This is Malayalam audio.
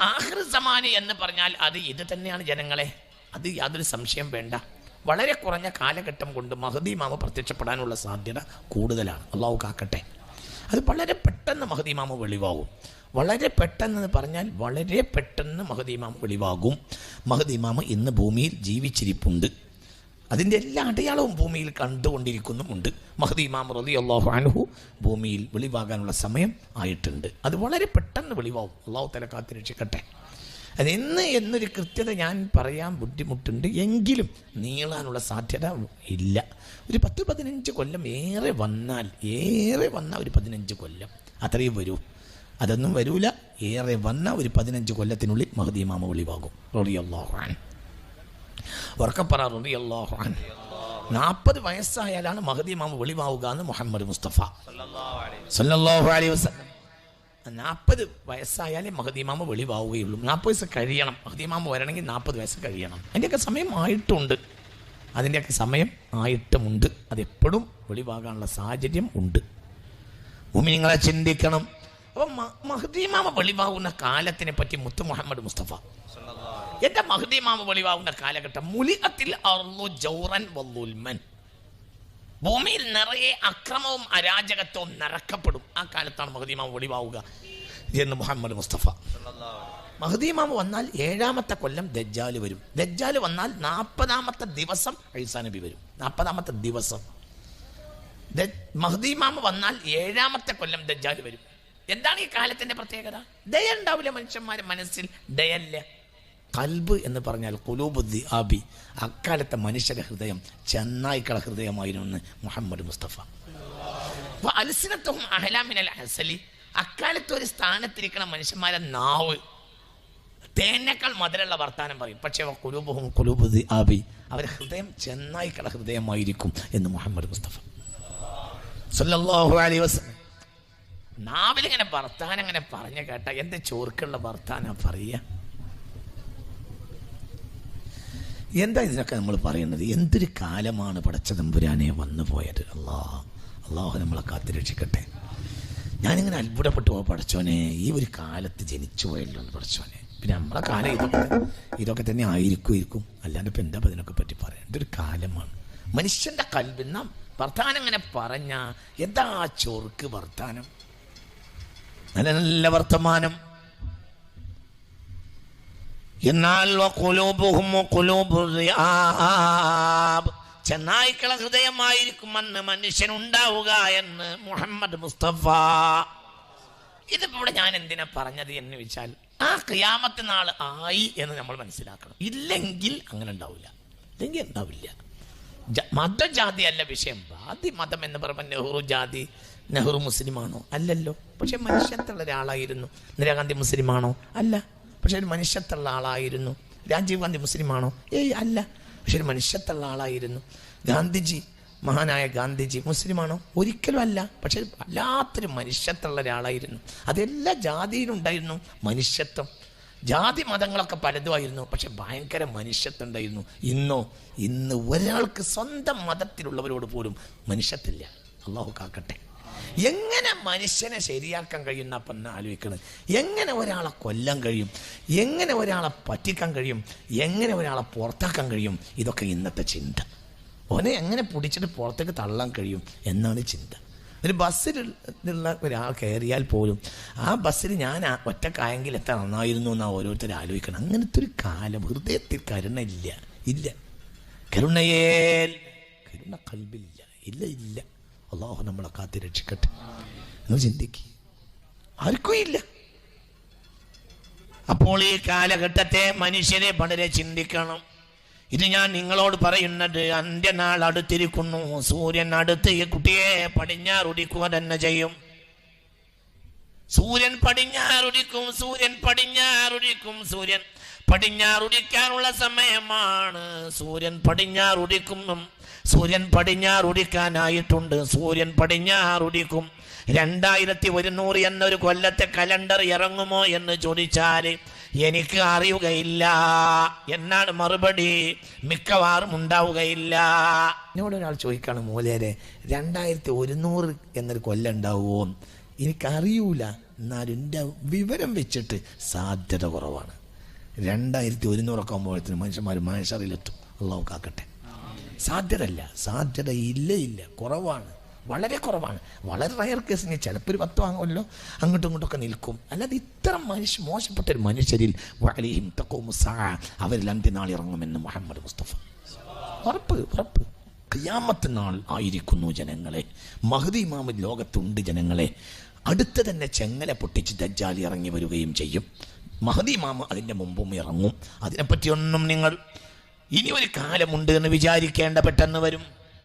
ആഹ്റ സമാനി എന്ന് പറഞ്ഞാൽ അത് ഇത് തന്നെയാണ് ജനങ്ങളെ. അത് യാതൊരു സംശയം വേണ്ട. വളരെ കുറഞ്ഞ കാലഘട്ടം കൊണ്ട് മഹദി മാമ പ്രത്യക്ഷപ്പെടാനുള്ള സാധ്യത കൂടുതലാണ്. അള്ളാഹു കാക്കട്ടെ. അത് വളരെ പെട്ടെന്ന് മഹദി മാമ വെളിവാകും. വളരെ പെട്ടെന്ന് പറഞ്ഞാൽ വളരെ പെട്ടെന്ന് മഹദി മാമ വെളിവാകും. മഹദി മാമ ഇന്ന് ഭൂമിയിൽ ജീവിച്ചിരിപ്പുണ്ട്. അതിന്റെ എല്ലാ അടയാളവും ഭൂമിയിൽ കണ്ടുകൊണ്ടിരിക്കുന്നുമുണ്ട്. മഹദി ഇമാം റലി അള്ളാഹു അനുഹു ഭൂമിയിൽ വെളിവാകാനുള്ള സമയം ആയിട്ടുണ്ട്. അത് വളരെ പെട്ടെന്ന് വെളിവാകും അള്ളാഹു തല കാത്തിരക്ഷിക്കട്ടെ അതെന്ന് എന്നൊരു കൃത്യത ഞാൻ പറയാൻ ബുദ്ധിമുട്ടുണ്ട്. എങ്കിലും നീളാനുള്ള സാധ്യത ഇല്ല. ഒരു പത്ത് പതിനഞ്ച് കൊല്ലം ഏറെ വന്നാൽ ഏറെ വന്ന ഒരു പതിനഞ്ച് കൊല്ലം അത്രയും വരൂ. അതൊന്നും വരൂല. ഏറെ വന്ന ഒരു പതിനഞ്ച് കൊല്ലത്തിനുള്ളിൽ മഹദി ഇമാമ വെളിവാകും. അൻഹു. ഉറക്കപ്പറ റളിയല്ലാഹു അൻഹു. നാൽപ്പത് വയസ്സായാലാണ് മഹദി മാമ വെളിവാവുക എന്ന് മുഹമ്മദ് മുസ്തഫ. നാൽപ്പത് വയസ്സായാലേ മഹദീമാമ വെളിവാവുകയുള്ളൂ. നാൽപ്പത് വയസ്സ് കഴിയണം. മഹദീമാമ വരണമെങ്കിൽ നാൽപ്പത് വയസ്സ് കഴിയണം. അതിന്റെയൊക്കെ സമയം ആയിട്ടുണ്ട്. അതിന്റെയൊക്കെ സമയം ആയിട്ടുമുണ്ട്. അതെപ്പോഴും വെളിവാകാനുള്ള സാഹചര്യം ഉണ്ട്. ഭൂമി നിങ്ങളെ ചിന്തിക്കണം. അപ്പം മഹദീമാമ വെളിവാകുന്ന കാലത്തിനെ പറ്റി മുത്തു മുഹമ്മദ് മുസ്തഫ. എന്റെ മഹദീമാമ വെളിവാകുന്ന കാലഘട്ടം മുലികത്തിൽ ജൗറൻ ഭൂമിയിൽ നിറയെ അക്രമവും അരാജകത്വവും നിറക്കപ്പെടും. ആ കാലത്താണ് മഹദീമാമ വെളിവാവുക എന്ന് മുഹമ്മദ് മുസ്തഫ. മഹദീമാമ വന്നാൽ ഏഴാമത്തെ കൊല്ലം ദജ്ജാൽ വരും. ദജ്ജാൽ വന്നാൽ നാൽപ്പതാമത്തെ ദിവസം ഐസാ നബി വരും. നാൽപ്പതാമത്തെ ദിവസം. മഹദീമാമ വന്നാൽ ഏഴാമത്തെ കൊല്ലം ദജ്ജാൽ വരും. എന്താണ് ഈ കാലത്തിന്റെ പ്രത്യേകത? ദയ ഉണ്ടാവില്ല മനുഷ്യന്മാരെ മനസ്സിൽ. ദയല്ല. കൽബ് എന്ന് പറഞ്ഞാൽ കുലൂബുദ്ദി ആബി അക്കാലത്തെ മനുഷ്യരുടെ ഹൃദയം ചെന്നായിക്കള ഹൃദയമായിരുന്നു എന്ന് മുഹമ്മദ് മുസ്തഫ. അൽസിനത്വം അഹലാമിനൽ ഹസലി അക്കാലത്ത് ഒരു സ്ഥാനത്തിരിക്കണ മനുഷ്യന്മാരെ നാവ്. തേനേക്കാൾ മധുരമുള്ള വർത്താനം പറയും. പക്ഷേ അവ കുലൂബുഹും കുലൂബുദ്ദി ആബി അവരുടെ ഹൃദയം ചെന്നായിക്കള ഹൃദയമായിരിക്കും എന്ന് മുഹമ്മദ് മുസ്തഫ. നാവിലിങ്ങനെ വർത്താനം ഇങ്ങനെ പറഞ്ഞു കേട്ട എന്ത് ചോർക്കുള്ള വർത്താനം പറയുക? എന്താ ഇതിനൊക്കെ നമ്മൾ പറയുന്നത്? എന്തൊരു കാലമാണ് പടച്ച തമ്പുരാനെ വന്നു പോയത്? അള്ളാഹ് അള്ളാഹു നമ്മളെ കാത്തിരക്ഷിക്കട്ടെ ഞാനിങ്ങനെ അത്ഭുതപ്പെട്ടു പോ പഠിച്ചോനെ ഈ ഒരു കാലത്ത് ജനിച്ചു പോയല്ലോ എന്ന് പടച്ചോനെ. പിന്നെ നമ്മളെ കാലം ഇതൊക്കെ ഇതൊക്കെ തന്നെ ആയിരിക്കും ഇരിക്കും. അല്ലാണ്ട് ഇപ്പം എന്താ ഇതിനൊക്കെ പറ്റി പറയാം? ഇതൊരു കാലമാണ്? മനുഷ്യന്റെ കൽവിന്ന വർത്താനം ഇങ്ങനെ പറഞ്ഞ എന്താ ആ ചൊറുക്ക് വർത്താനം? നല്ല നല്ല വർത്തമാനം. എന്നാൽ ചെന്നായിക്കള ഹൃദയമായിരിക്കും അന്ന് മനുഷ്യനുണ്ടാവുക എന്ന് മുഹമ്മദ് മുസ്തഫ. ഇതിപ്പോ ഞാൻ എന്തിനാ പറഞ്ഞത് എന്ന് വെച്ചാൽ ആ ക്രിയാമത്തെ നാൾ ആയി എന്ന് നമ്മൾ മനസ്സിലാക്കണം. ഇല്ലെങ്കിൽ അങ്ങനെ ഉണ്ടാവില്ല. ഇല്ലെങ്കിൽ ഉണ്ടാവില്ല. മതജാതി അല്ല വിഷയം. ജാതി മതം എന്ന് പറയുമ്പോൾ നെഹ്റു ജാതി നെഹ്റു മുസ്ലിമാണോ? അല്ലല്ലോ. പക്ഷെ മനുഷ്യത്തുള്ള ഒരാളായിരുന്നു. ഇന്ദിരാഗാന്ധി മുസ്ലിമാണോ? അല്ല. പക്ഷെ ഒരു മനുഷ്യത്തുള്ള ആളായിരുന്നു. രാജീവ് ഗാന്ധി മുസ്ലിമാണോ? ഏയ് അല്ല. പക്ഷെ ഒരു മനുഷ്യത്തുള്ള ആളായിരുന്നു. ഗാന്ധിജി മഹാനായ ഗാന്ധിജി മുസ്ലിമാണോ? ഒരിക്കലും അല്ല. പക്ഷെ വല്ലാത്തൊരു മനുഷ്യത്തുള്ള ഒരാളായിരുന്നു. അതെല്ലാ ജാതിയിലും ഉണ്ടായിരുന്നു മനുഷ്യത്വം. ജാതി മതങ്ങളൊക്കെ പലതുമായിരുന്നു. പക്ഷെ ഭയങ്കര മനുഷ്യത്വം ഉണ്ടായിരുന്നു. ഇന്നോ ഇന്ന് ഒരാൾക്ക് സ്വന്തം മതത്തിലുള്ളവരോട് പോലും മനുഷ്യത്തില്ല അള്ളാഹു കാക്കട്ടെ. എങ്ങനെ മനുഷ്യനെ ശരിയാക്കാൻ കഴിയുന്ന ഒന്ന് ആലോചിക്കണം. എങ്ങനെ ഒരാളെ കൊല്ലാൻ കഴിയും? എങ്ങനെ ഒരാളെ പറ്റിക്കാൻ കഴിയും? എങ്ങനെ ഒരാളെ പുറത്താക്കാൻ കഴിയും? ഇതൊക്കെ ഇന്നത്തെ ചിന്ത. ഓനെ എങ്ങനെ പിടിച്ചിട്ട് പുറത്തേക്ക് തള്ളാൻ കഴിയും എന്നാണ് ചിന്ത. ഒരു ബസ്സിലുള്ള ഒരാൾ കയറിയാൽ പോലും ആ ബസ്സിൽ ഞാൻ ഒറ്റക്കായെങ്കിൽ എത്ര നന്നായിരുന്നു എന്നാ ഓരോരുത്തർ ആലോചിക്കണം. അങ്ങനത്തെ ഒരു കാലം ഹൃദയത്തിൽ കരുണ ഇല്ല. ഇല്ല കരുണയേൽ കരുണ കൽബില്ല ഇല്ല ഇല്ല. അള്ളാഹു നമ്മളെ കാത്തി രക്ഷിക്കട്ടെ. എന്ന് ചിന്തിക്കുക ആർക്കും ഇല്ല അപ്പോൾ ഈ കാലഘട്ടത്തെ മനുഷ്യരെ വളരെ ചിന്തിക്കണം. ഇത് ഞാൻ നിങ്ങളോട് പറയുന്നത് അന്ത്യനാൾ അടുത്തിരിക്കുന്നു. സൂര്യൻ അടുത്ത് ഈ കുട്ടിയെ പടിഞ്ഞാറുടിക്കുക തന്നെ ചെയ്യും. സൂര്യൻ പടിഞ്ഞാറുടിക്കും സൂര്യൻ പടിഞ്ഞാറുടിക്കും സൂര്യൻ പടിഞ്ഞാറുടിക്കാനുള്ള സമയമാണ്. സൂര്യൻ പടിഞ്ഞാറുടിക്കും സൂര്യൻ പടിഞ്ഞാറുടിക്കാനായിട്ടുണ്ട് സൂര്യൻ പടിഞ്ഞാറുടിക്കും രണ്ടായിരത്തി ഒരുന്നൂറ് എന്നൊരു കൊല്ലത്തെ കലണ്ടർ ഇറങ്ങുമോ എന്ന് ചോദിച്ചാൽ എനിക്ക് അറിയുകയില്ല. എന്നാണ് മറുപടി. മിക്കവാറും ഉണ്ടാവുകയില്ല. എന്നോട് ഒരാൾ ചോദിക്കാണ് മൂലേരെ രണ്ടായിരത്തി ഒരുന്നൂറ് എന്നൊരു കൊല്ലം ഉണ്ടാവുമോ? എനിക്കറിയൂല. എന്നാലും എന്റെ വിവരം വെച്ചിട്ട് സാധ്യത കുറവാണ്. രണ്ടായിരത്തി ഒരുന്നൂറൊക്കെ ആകുമ്പോഴത്തേന് മനുഷ്യന്മാർ മനുഷ്യറിലെത്തും അള്ളാഹു കാക്കട്ടെ. സാധ്യതല്ല സാധ്യത ഇല്ല. ഇല്ല കുറവാണ്. വളരെ കുറവാണ്. വളരെ റയർ കേസിന് ചിലപ്പോൾ ഒരു പത്ത് വാങ്ങുമല്ലോ. അങ്ങോട്ടും ഇങ്ങോട്ടൊക്കെ നിൽക്കും. അല്ലാതെ ഇത്ര മനുഷ്യ മോശപ്പെട്ട ഒരു മനുഷ്യരിൽ വലയും തക്കവും സാ അവരിൽ അന്ത്യനാൾ ഇറങ്ങുമെന്ന് മുഹമ്മദ് മുസ്തഫ. ഉറപ്പ് ഉറപ്പ്. ഖിയാമത്ത് നാൾ ആയിരിക്കുന്നു ജനങ്ങളെ. മഹദി ഇമാമ് ലോകത്തുണ്ട് ജനങ്ങളെ. അടുത്ത് തന്നെ ചെങ്ങല പൊട്ടിച്ച് ദജ്ജാലി ഇറങ്ങി വരികയും ചെയ്യും. മഹദി മാമ അതിന്റെ മുമ്പും ഇറങ്ങും. അതിനെപ്പറ്റിയൊന്നും നിങ്ങൾ ഇനി ഒരു കാലമുണ്ട് എന്ന് വിചാരിക്കേണ്ട പെട്ടെന്ന് വരും.